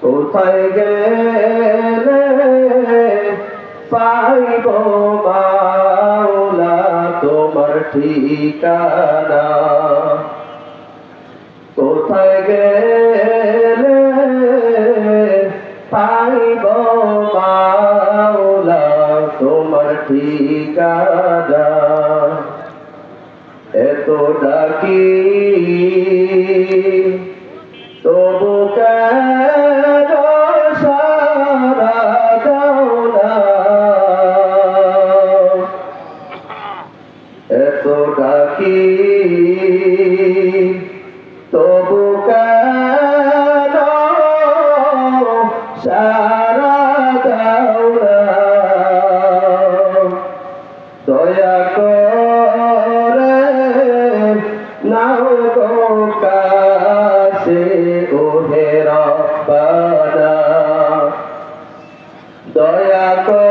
কোথায় গেলে পাইব মাওলা তোমার ঠিকানা? কোথায় গেলে পাইব মাওলা তোমার ঠিকানা? এত ডাকি এত তবু কেন সারা দাও দয়া করে নাও গো কাছে ওহে রব্বানা। দয়া করে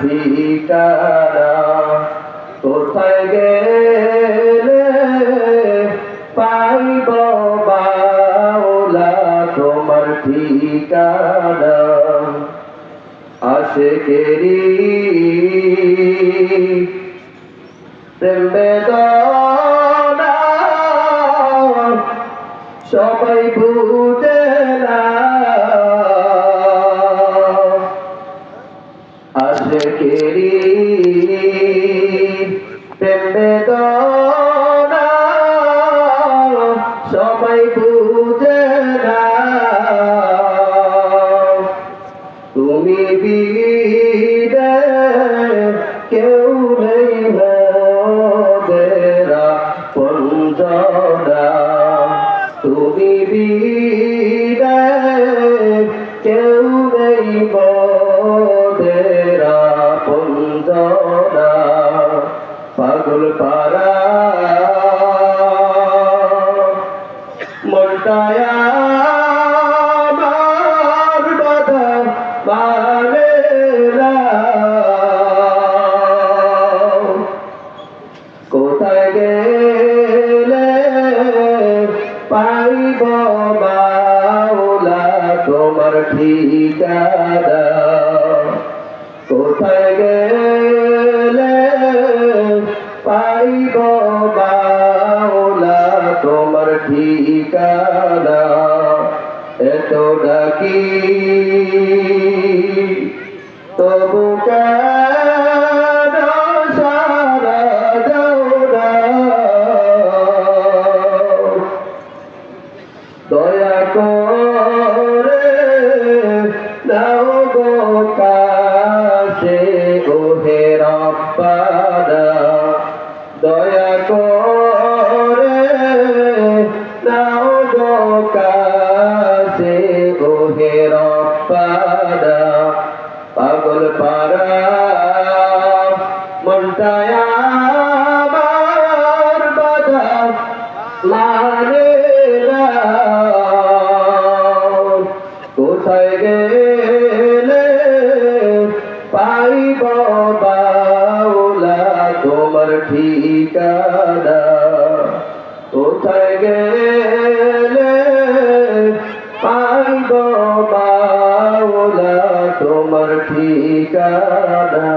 ঠিকানা কোথায় গেলে পাইব বাউলা তোমার ঠিকানা? আশেকেরি প্রেম বেদনা সবাই বুঝে তুমি বিদে কেউ নেই মোদেরা পঞ্জরা তুমি বিদে, কেউ নেই মোদেরা পঞ্জরা পাগল পারা মনটায়া ঠিকানা কোথায় গেলে পাইব মাওলা তোমার ঠিকানা? এত ডাকি তবু গো কাছে ওহে রব্বানা দয়া করে নাও গো কাছে ওহে রব্বানা পাগল পারা বাউলা তোমার ঠিকানা কোথায় গেলে? পাইব বাউলা তোমার ঠিকানা